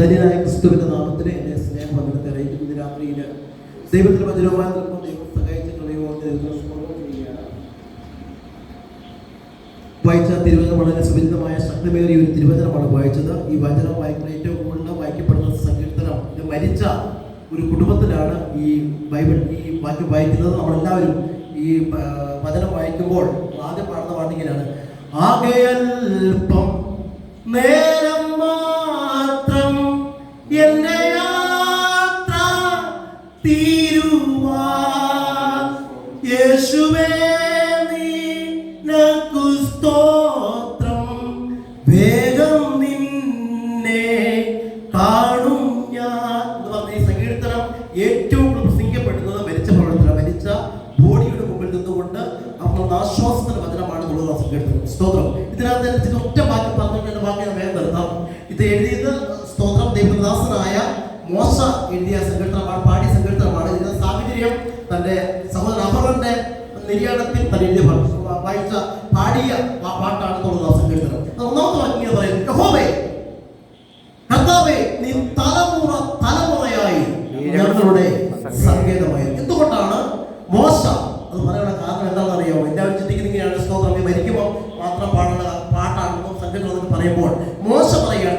ധന്യനായ ക്രിസ്തുവിന്റെ നാമത്തിന് എന്നെ സ്നേഹം പങ്കെടുത്ത് അറിയിക്കുന്ന രാത്രിയിൽ ദൈവത്തിന് മധുരമാർക്കും ദൈവം സഹായിച്ചിട്ടുള്ളയോ വായിച്ച തിരുവചനം വളരെ സുഭിന്നമായ ശക്തമേറിയ ഒരു തിരുവചനമാണ് വായിച്ചത്. ഈ വചനം വായിക്കുന്ന ഏറ്റവും കൂടുതൽ വായിക്കപ്പെടുന്ന സങ്കീർത്തനം മരിച്ച ഒരു കുടുംബത്തിലാണ് ഈ ബൈബിൾ ഈ വാക്യം വായിക്കുന്നത്. നമ്മളെല്ലാവരും ഈ വചനം വായിക്കുമ്പോൾ ആദ്യം പാടുന്ന പാട്ടിങ്ങനെയാണ് ആകെ ആകെയൽപ്പം മാത്രം എന്റെ യാത്ര തീരുവാ യേശുവേ നിനക്കു സ്തോത്രം. വേഗം നിന്നെ കാണും ഞാൻ. എന്ന് പറഞ്ഞ ഈ സങ്കീർത്തനം ഏറ്റവും കൂടുതൽ പ്രസംഗിക്കപ്പെടുന്നത് മരിച്ച പ്രവർത്തനം മരിച്ച ബോഡിയുടെ മുമ്പിൽ നിന്നുകൊണ്ട് നമ്മൾ ആശ്വാസത്തിന്റെ വചനമാണ് എന്നുള്ളത് സങ്കീർത്തനം. സ്തോത്രം. ഇതിനകത്ത് ഒറ്റ വാക്യം പറഞ്ഞു ഞാൻ വേഗം നിർത്താം. ഇത് എഴുതിയത് സ്തോത്രം. ദൈവദാസനായ മോശ എഴുതിയ സങ്കീർത്തനമാണ് പാടി സങ്കീർത്തനമാണ്. ഇന്ന സാഹചര്യം തന്റെ സഹോദരൻ അഹറന്റെ നിര്യാണത്തിൽ തന്നെ വായിച്ച പാടിയ പാട്ടാണ് തോന്നുന്നത് അത് ഒന്നാമത്തെ വാക്യം പറയും യഹോവേ കർത്താവേ നീ തലമുറ തലമുറയായി ഞങ്ങളുടെ സങ്കേതമായി. എന്തുകൊണ്ടാണ് മോശ? അത് പറയാനുള്ള കാരണം എന്താണെന്ന് അറിയാമോ എല്ലാവരും ചിന്തിക്കുന്നെങ്കിലാണ് സ്തോത്രം. മരിക്കുമ്പോൾ മാത്രം പാടുന്ന പാട്ടാണെന്നും സങ്കീർത്തനം പറയുമ്പോൾ മോശം പറയുകയാണ്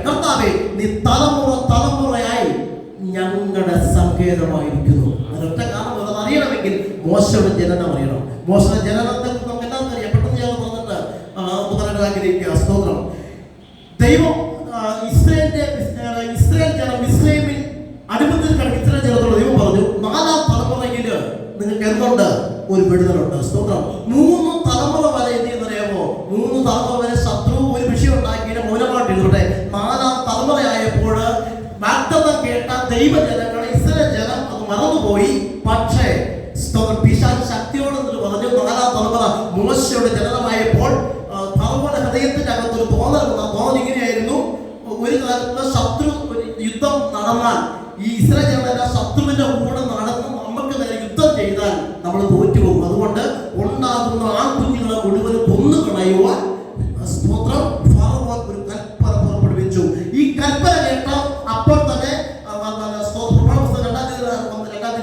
നീ തലമുറ തലമുറയായി ഞങ്ങളുടെ സങ്കേതമായിരിക്കുന്നു. അതിനൊറ്റ കാരണം അത് അറിയണമെങ്കിൽ മോശയുടെ ജനനം അറിയണം. മോശയുടെ ജനനത്തെ നമുക്ക് എല്ലാവർക്കും അറിയാം? പെട്ടെന്ന് ഞാൻ ഒന്ന് പറയാൻ ആഗ്രഹിക്കുക. സ്തോത്രം. ദൈവം ആ, ഇസ്രേൽ ജനം ഇസ്രായേലിൽ അടിമത്തിൽ കിടക്കുന്ന ഇസ്രേൽ ജനത്തോട് ദൈവം പറഞ്ഞു നാലാം തലമുറയിൽ നിങ്ങൾക്ക് എന്തുണ്ട്? ഒരു വിടുതലുണ്ട്. സ്തോത്രം. മൂന്ന് തലമുറ വരെ എന്ത് ചെയ്യുന്നറിയാമോ മൂന്ന് തലമുറ വാഗ്ദത്തം കേട്ട ദൈവജനങ്ങൾ ഇസ്രായേൽ ജനം അത് മറന്നുപോയി. പക്ഷേ പിശാൻ പിശാച് ശക്തിയോടെ എന്നിട്ട് പറഞ്ഞു നാലാം തലമുറ മോശയുടെ ജനനമായപ്പോൾ ഫറവോന്റെ ഹൃദയത്തിന്റെ അകത്തൊരു തോന്നൽ. തോന്നൽ ഇങ്ങനെയായിരുന്നു. ഒരു കാലത്ത് ശത്രു യുദ്ധം നടന്നാൽ ഈ ഇസ്രായേൽ ജനത ശത്രുവിന്റെ കൂടെ നടന്ന് നമുക്ക് നേരെ യുദ്ധം ചെയ്താൽ നമ്മൾ തോറ്റുപോകും. അതുകൊണ്ട് ഉണ്ടാകുന്ന ആ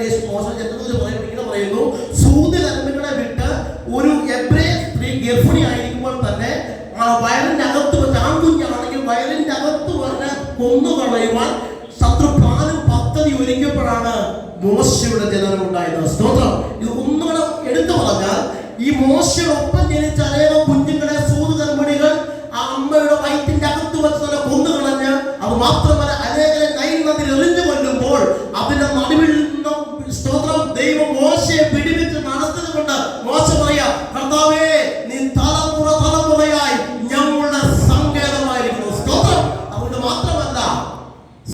യേശു മോശം ജനത്തിൽ പറയുമ്പോൾ പറയുന്നു സൂതി കർമ്മികളെ വിട്ട് ഒരു എബ്രേ സ്ത്രീ ഗർഭിണി ആയിരിക്കുമ്പോൾ തന്നെ വയറിന്റെ അകത്ത് വെച്ച് ആൺകുഞ്ഞാണെങ്കിൽ വയറിന്റെ അകത്ത് വന്ന് കൊന്നുകളയുവാൻ ശത്രു പ്ലാനും പദ്ധതി ഒരുക്കിയപ്പോഴാണ് മോശയുടെ ജനനം ഉണ്ടായത്. സ്തോത്രം. ഇത് ഒന്നുകൂടെ എടുത്തു പറഞ്ഞാൽ ഈ മോശയോടൊപ്പം ജനിച്ച അനേകം കുഞ്ഞുങ്ങളെ സൂത് കർമ്മിണികൾ ആ അമ്മയുടെ വയറ്റിന്റെ അകത്ത് വെച്ച് തന്നെ കൊന്നുകളഞ്ഞ് അത് മാത്രമല്ല അനേക